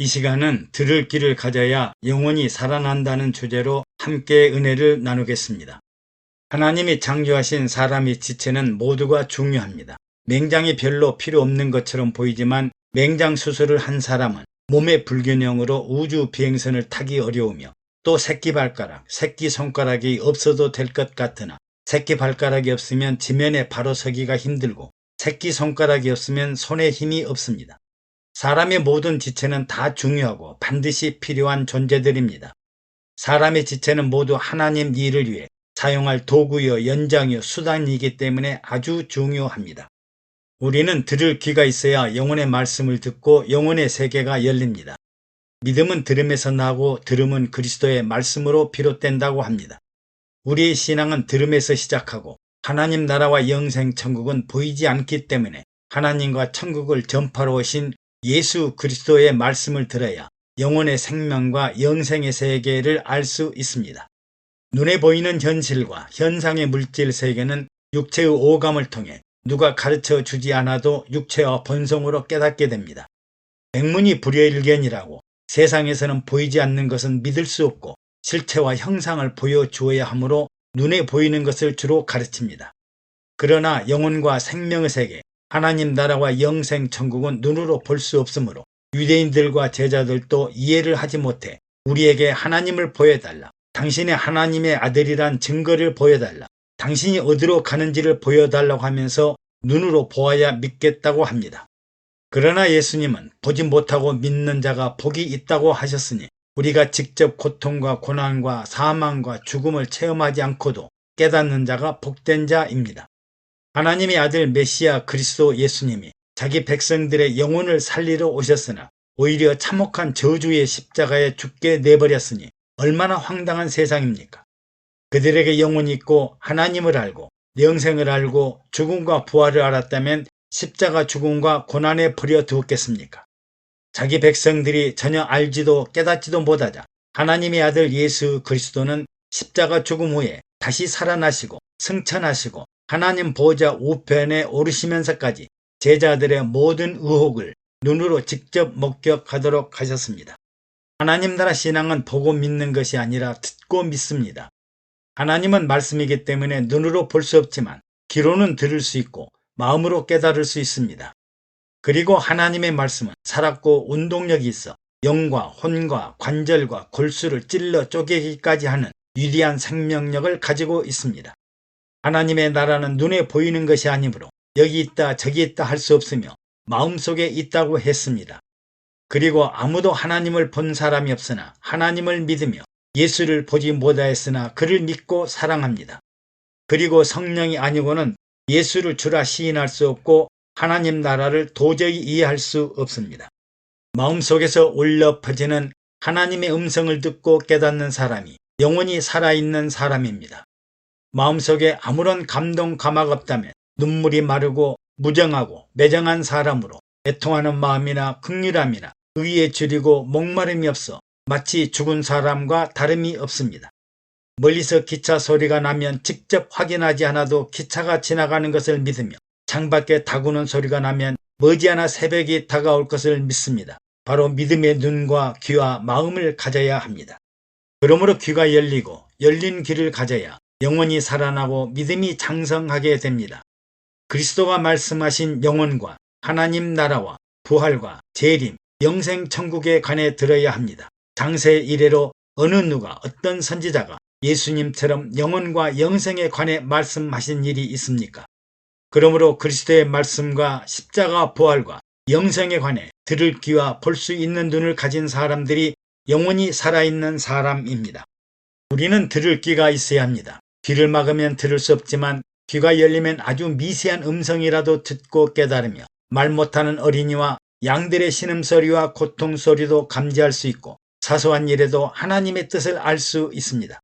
이 시간은 들을 길을 가져야 영원히 살아난다는 주제로 함께 은혜를 나누겠습니다. 하나님이 창조하신 사람의 지체는 모두가 중요합니다. 맹장이 별로 필요 없는 것처럼 보이지만 맹장 수술을 한 사람은 몸의 불균형으로 우주 비행선을 타기 어려우며 또 새끼 발가락, 새끼 손가락이 없어도 될 것 같으나 새끼 발가락이 없으면 지면에 바로 서기가 힘들고 새끼 손가락이 없으면 손에 힘이 없습니다. 사람의 모든 지체는 다 중요하고 반드시 필요한 존재들입니다. 사람의 지체는 모두 하나님 일을 위해 사용할 도구여 연장여 수단이기 때문에 아주 중요합니다. 우리는 들을 귀가 있어야 영혼의 말씀을 듣고 영혼의 세계가 열립니다. 믿음은 들음에서 나고 들음은 그리스도의 말씀으로 비롯된다고 합니다. 우리의 신앙은 들음에서 시작하고 하나님 나라와 영생 천국은 보이지 않기 때문에 하나님과 천국을 전파로 오신 예수 그리스도의 말씀을 들어야 영혼의 생명과 영생의 세계를 알 수 있습니다. 눈에 보이는 현실과 현상의 물질 세계는 육체의 오감을 통해 누가 가르쳐 주지 않아도 육체와 본성으로 깨닫게 됩니다. 백문이 불여일견이라고 세상에서는 보이지 않는 것은 믿을 수 없고 실체와 형상을 보여주어야 하므로 눈에 보이는 것을 주로 가르칩니다. 그러나 영혼과 생명의 세계, 하나님 나라와 영생 천국은 눈으로 볼 수 없으므로 유대인들과 제자들도 이해를 하지 못해 우리에게 하나님을 보여달라. 당신의 하나님의 아들이란 증거를 보여달라. 당신이 어디로 가는지를 보여달라고 하면서 눈으로 보아야 믿겠다고 합니다. 그러나 예수님은 보지 못하고 믿는 자가 복이 있다고 하셨으니 우리가 직접 고통과 고난과 사망과 죽음을 체험하지 않고도 깨닫는 자가 복된 자입니다. 하나님의 아들 메시아 그리스도 예수님이 자기 백성들의 영혼을 살리러 오셨으나 오히려 참혹한 저주의 십자가에 죽게 내버렸으니 얼마나 황당한 세상입니까? 그들에게 영혼이 있고 하나님을 알고 영생을 알고 죽음과 부활을 알았다면 십자가 죽음과 고난에 버려 두었겠습니까? 자기 백성들이 전혀 알지도 깨닫지도 못하자 하나님의 아들 예수 그리스도는 십자가 죽음 후에 다시 살아나시고 승천하시고 하나님 보좌 우편에 오르시면서까지 제자들의 모든 의혹을 눈으로 직접 목격하도록 하셨습니다. 하나님 나라 신앙은 보고 믿는 것이 아니라 듣고 믿습니다. 하나님은 말씀이기 때문에 눈으로 볼 수 없지만 귀로는 들을 수 있고 마음으로 깨달을 수 있습니다. 그리고 하나님의 말씀은 살았고 운동력이 있어 영과 혼과 관절과 골수를 찔러 쪼개기까지 하는 위대한 생명력을 가지고 있습니다. 하나님의 나라는 눈에 보이는 것이 아니므로 여기 있다 저기 있다 할 수 없으며 마음속에 있다고 했습니다. 그리고 아무도 하나님을 본 사람이 없으나 하나님을 믿으며 예수를 보지 못하였으나 그를 믿고 사랑합니다. 그리고 성령이 아니고는 예수를 주라 시인할 수 없고 하나님 나라를 도저히 이해할 수 없습니다. 마음속에서 울려 퍼지는 하나님의 음성을 듣고 깨닫는 사람이 영원히 살아있는 사람입니다. 마음속에 아무런 감동 감학 없다면 눈물이 마르고 무정하고 매정한 사람으로 애통하는 마음이나 극률함이나 의에 줄이고 목마름이 없어 마치 죽은 사람과 다름이 없습니다. 멀리서 기차 소리가 나면 직접 확인하지 않아도 기차가 지나가는 것을 믿으며 창밖에 다구는 소리가 나면 머지않아 새벽이 다가올 것을 믿습니다. 바로 믿음의 눈과 귀와 마음을 가져야 합니다. 그러므로 귀가 열리고 열린 귀를 가져야 영원히 살아나고 믿음이 장성하게 됩니다. 그리스도가 말씀하신 영혼과 하나님 나라와 부활과 재림, 영생 천국에 관해 들어야 합니다. 장세 이래로 어느 누가 어떤 선지자가 예수님처럼 영혼과 영생에 관해 말씀하신 일이 있습니까? 그러므로 그리스도의 말씀과 십자가 부활과 영생에 관해 들을 귀와 볼 수 있는 눈을 가진 사람들이 영원히 살아있는 사람입니다. 우리는 들을 귀가 있어야 합니다. 귀를 막으면 들을 수 없지만 귀가 열리면 아주 미세한 음성이라도 듣고 깨달으며 말 못하는 어린이와 양들의 신음소리와 고통소리도 감지할 수 있고 사소한 일에도 하나님의 뜻을 알 수 있습니다.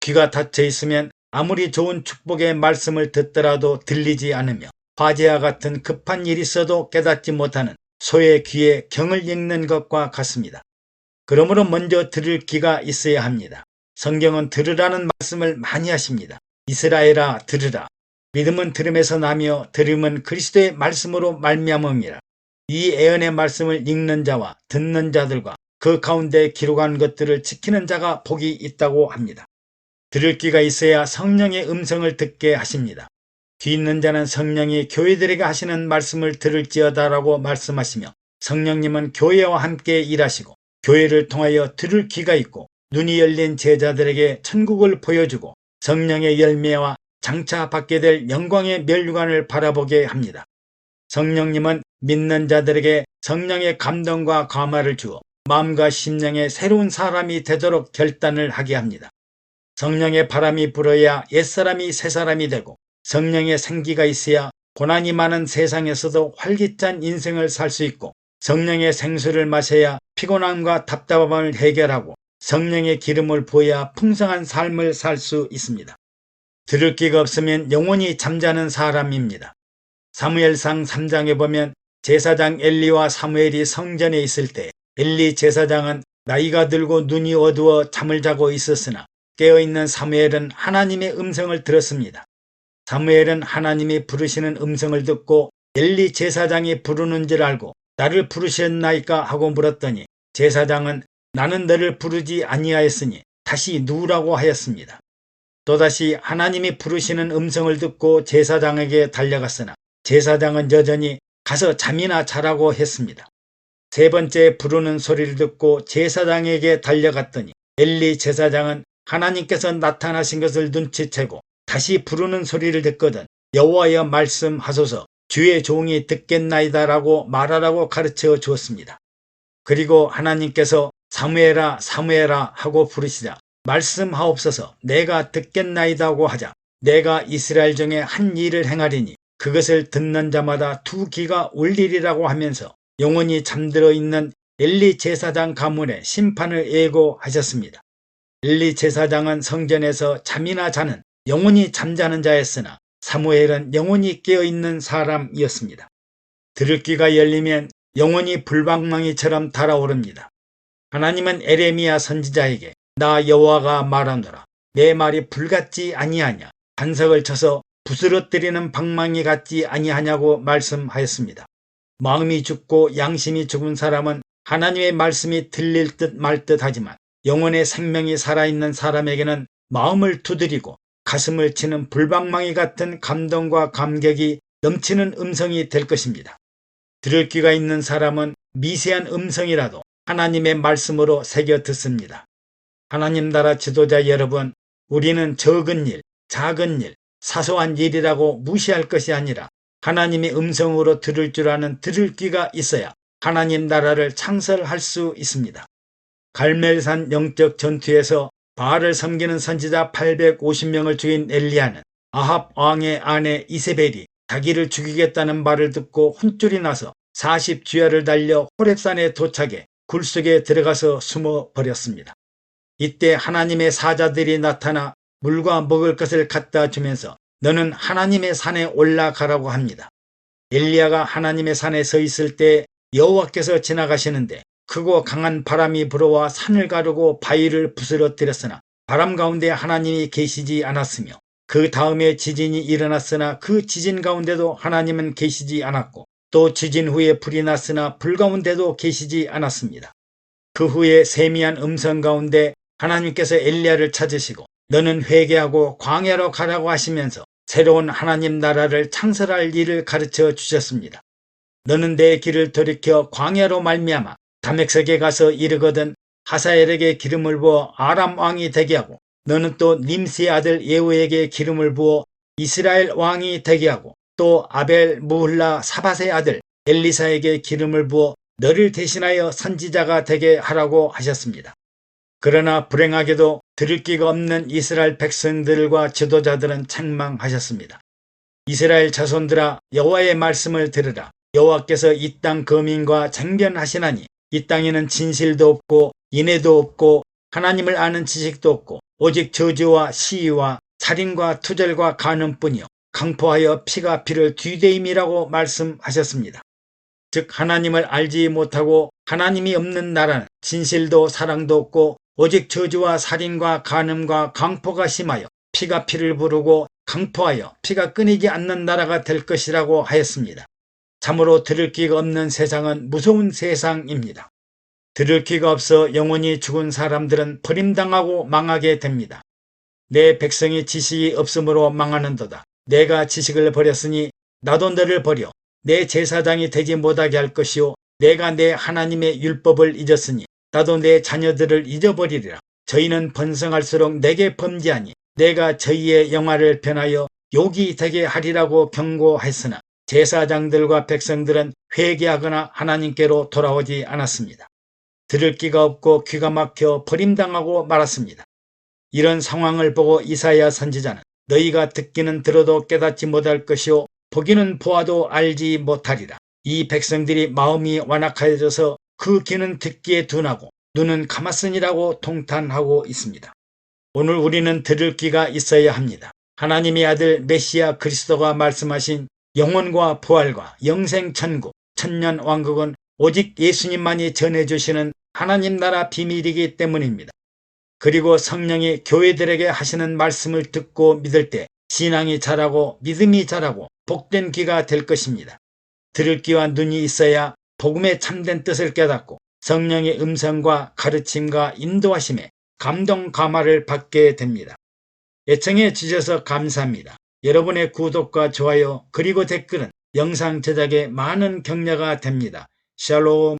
귀가 닫혀 있으면 아무리 좋은 축복의 말씀을 듣더라도 들리지 않으며 화재와 같은 급한 일이 있어도 깨닫지 못하는 소의 귀에 경을 읽는 것과 같습니다. 그러므로 먼저 들을 귀가 있어야 합니다. 성경은 들으라는 말씀을 많이 하십니다. 이스라엘아 들으라. 믿음은 들음에서 나며 들음은 그리스도의 말씀으로 말미암음이라. 이 애언의 말씀을 읽는 자와 듣는 자들과 그 가운데 기록한 것들을 지키는 자가 복이 있다고 합니다. 들을 귀가 있어야 성령의 음성을 듣게 하십니다. 귀 있는 자는 성령이 교회들에게 하시는 말씀을 들을지어다라고 말씀하시며 성령님은 교회와 함께 일하시고 교회를 통하여 들을 귀가 있고 눈이 열린 제자들에게 천국을 보여주고 성령의 열매와 장차 받게 될 영광의 멸류관을 바라보게 합니다. 성령님은 믿는 자들에게 성령의 감동과 감화를 주어 마음과 심령의 새로운 사람이 되도록 결단을 하게 합니다. 성령의 바람이 불어야 옛사람이 새사람이 되고 성령의 생기가 있어야 고난이 많은 세상에서도 활기찬 인생을 살 수 있고 성령의 생수를 마셔야 피곤함과 답답함을 해결하고 성령의 기름을 부어야 풍성한 삶을 살 수 있습니다. 들을 기가 없으면 영원히 잠자는 사람입니다. 사무엘상 3장에 보면 제사장 엘리와 사무엘이 성전에 있을 때 엘리 제사장은 나이가 들고 눈이 어두워 잠을 자고 있었으나 깨어있는 사무엘은 하나님의 음성을 들었습니다. 사무엘은 하나님이 부르시는 음성을 듣고 엘리 제사장이 부르는 줄 알고 나를 부르셨나이까 하고 물었더니 제사장은 나는 너를 부르지 아니하였으니 다시 누우라고 하였습니다. 또다시 하나님이 부르시는 음성을 듣고 제사장에게 달려갔으나 제사장은 여전히 가서 잠이나 자라고 했습니다. 세 번째 부르는 소리를 듣고 제사장에게 달려갔더니 엘리 제사장은 하나님께서 나타나신 것을 눈치채고 다시 부르는 소리를 듣거든 여호와여 말씀하소서 주의 종이 듣겠나이다라고 말하라고 가르쳐 주었습니다. 그리고 하나님께서 사무엘아 사무엘아 하고 부르시자 말씀하옵소서 내가 듣겠나이다고 하자 내가 이스라엘 중에 한 일을 행하리니 그것을 듣는 자마다 두 귀가 울리리라고 하면서 영원히 잠들어 있는 엘리 제사장 가문에 심판을 예고하셨습니다. 엘리 제사장은 성전에서 잠이나 자는 영원히 잠자는 자였으나 사무엘은 영원히 깨어있는 사람이었습니다. 들을 귀가 열리면 영원히 불방망이처럼 달아오릅니다. 하나님은 에레미야 선지자에게 나 여호와가 말하노라 내 말이 불같지 아니하냐 반석을 쳐서 부스러뜨리는 방망이 같지 아니하냐고 말씀하였습니다. 마음이 죽고 양심이 죽은 사람은 하나님의 말씀이 들릴 듯 말 듯 하지만 영혼의 생명이 살아있는 사람에게는 마음을 두드리고 가슴을 치는 불방망이 같은 감동과 감격이 넘치는 음성이 될 것입니다. 들을 귀가 있는 사람은 미세한 음성이라도 하나님의 말씀으로 새겨 듣습니다. 하나님 나라 지도자 여러분, 우리는 적은 일, 작은 일, 사소한 일이라고 무시할 것이 아니라 하나님의 음성으로 들을 줄 아는 들을 귀가 있어야 하나님 나라를 창설할 수 있습니다. 갈멜산 영적 전투에서 바알을 섬기는 선지자 850명을 죽인 엘리야는 아합 왕의 아내 이세벨이 자기를 죽이겠다는 말을 듣고 혼쭐이 나서 40주야를 달려 호렙산에 도착해 굴 속에 들어가서 숨어 버렸습니다. 이때 하나님의 사자들이 나타나 물과 먹을 것을 갖다 주면서 너는 하나님의 산에 올라가라고 합니다. 엘리야가 하나님의 산에 서 있을 때 여호와께서 지나가시는데 크고 강한 바람이 불어와 산을 가르고 바위를 부스러뜨렸으나 바람 가운데 하나님이 계시지 않았으며 그 다음에 지진이 일어났으나 그 지진 가운데도 하나님은 계시지 않았고 또 지진 후에 불이 났으나 불 가운데도 계시지 않았습니다. 그 후에 세미한 음성 가운데 하나님께서 엘리야를 찾으시고 너는 회개하고 광야로 가라고 하시면서 새로운 하나님 나라를 창설할 일을 가르쳐 주셨습니다. 너는 내 길을 돌이켜 광야로 말미암아 다맥석에 가서 이르거든 하사엘에게 기름을 부어 아람 왕이 되게 하고 너는 또 님스의 아들 예후에게 기름을 부어 이스라엘 왕이 되게 하고 또 아벨 무훌라 사밧의 아들 엘리사에게 기름을 부어 너를 대신하여 선지자가 되게 하라고 하셨습니다. 그러나 불행하게도 들을 기가 없는 이스라엘 백성들과 지도자들은 책망하셨습니다. 이스라엘 자손들아 여호와의 말씀을 들으라. 여호와께서 이 땅 거민과 쟁변하시나니 이 땅에는 진실도 없고 인애도 없고 하나님을 아는 지식도 없고 오직 저주와 시위와 살인과 투절과 간음뿐이요 강포하여 피가 피를 뒤대임이라고 말씀하셨습니다. 즉 하나님을 알지 못하고 하나님이 없는 나라는 진실도 사랑도 없고 오직 저주와 살인과 간음과 강포가 심하여 피가 피를 부르고 강포하여 피가 끊이지 않는 나라가 될 것이라고 하였습니다. 참으로 들을 귀가 없는 세상은 무서운 세상입니다. 들을 귀가 없어 영원히 죽은 사람들은 버림당하고 망하게 됩니다. 내 백성이 지식이 없으므로 망하는도다. 내가 지식을 버렸으니 나도 너를 버려 내 제사장이 되지 못하게 할 것이요 내가 내 하나님의 율법을 잊었으니 나도 내 자녀들을 잊어버리리라. 저희는 번성할수록 내게 범죄하니 내가 저희의 영화를 변하여 욕이 되게 하리라고 경고했으나 제사장들과 백성들은 회개하거나 하나님께로 돌아오지 않았습니다. 들을 귀가 없고 귀가 막혀 버림당하고 말았습니다. 이런 상황을 보고 이사야 선지자는 너희가 듣기는 들어도 깨닫지 못할 것이요 보기는 보아도 알지 못하리라. 이 백성들이 마음이 완악하여져서 그 귀는 듣기에 둔하고 눈은 감았으니라고 통탄하고 있습니다. 오늘 우리는 들을 귀가 있어야 합니다. 하나님의 아들 메시아 그리스도가 말씀하신 영혼과 부활과 영생 천국, 천년 왕국은 오직 예수님만이 전해주시는 하나님 나라 비밀이기 때문입니다. 그리고 성령이 교회들에게 하시는 말씀을 듣고 믿을 때 신앙이 자라고 믿음이 자라고 복된 귀가 될 것입니다. 들을 귀와 눈이 있어야 복음의 참된 뜻을 깨닫고 성령의 음성과 가르침과 인도하심에 감동 감화를 받게 됩니다. 애청해 주셔서 감사합니다. 여러분의 구독과 좋아요 그리고 댓글은 영상 제작에 많은 격려가 됩니다. 샬롬